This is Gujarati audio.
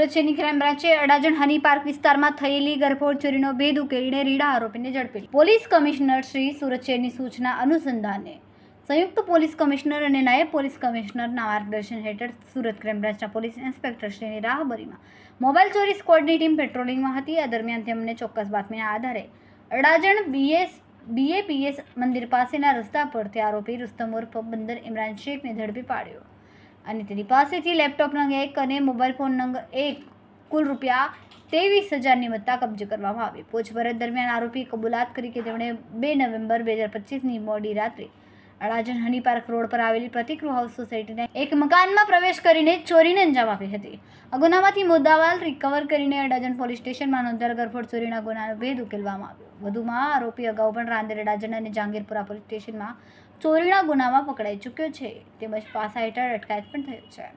સુરત શહેરની ક્રાઇમ બ્રાન્ચે અડાજણ હની પાર્ક વિસ્તારમાં થયેલી ગરફોડ ચોરીનો ભેદ ઉકેલીને રીડા આરોપીને ઝડપી પોલીસ કમિશનર શ્રી સુરત શહેરની સૂચના અનુસંધાને સંયુક્ત પોલીસ કમિશનર અને નાયબ પોલીસ કમિશનરના માર્ગદર્શન હેઠળ સુરત ક્રાઇમ બ્રાન્ચના પોલીસ ઇન્સ્પેક્ટર શ્રીની રાહબરીમાં મોબાઈલ ચોરી સ્ક્વોડની ટીમ પેટ્રોલિંગમાં હતી. આ દરમિયાન તેમને ચોક્કસ બાતમીના આધારે અડાજણ બીએસ બીએપીએસ મંદિર પાસેના રસ્તા પરથી આરોપી રુસ્તમ ઉર્ફ બંદર ઇમરાન શેખને ઝડપી પાડ્યો. અને તેની પાસેથી લેપટોપ નંગ એક અને મોબાઈલ ફોન નંગ એક કુલ રૂપિયા ત્રેવીસ હજારની મત્તા કબજે કરવામાં આવી. પૂછપરછ દરમિયાન આરોપી કબૂલાત કરી કે તેમણે બે નવેમ્બર બે હજાર પચીસની મોડી રાત્રે અડાજણ હની પાર્ક રોડ પર આવેલી પ્રતિકૃ હાઉસ સોસાયટીના એક મકાનમાં પ્રવેશ કરીને ચોરીને અંજામ આપી હતી. આ ગુનામાંથી મુદ્દામાલ રિકવર કરીને અડાજણ પોલીસ સ્ટેશનમાં નોંધાયેલ ગરફોડ ચોરીના ગુનાનો ભેદ ઉકેલવામાં આવ્યો. વધુમાં આરોપી અગાઉ પણ રાંદેર અડાજણ અને જાંગીરપુરા પોલીસ સ્ટેશનમાં ચોરીના ગુનામાં પકડાઈ ચૂક્યો છે. તેમજ પાસા હેઠળ અટકાયત પણ થયો છે.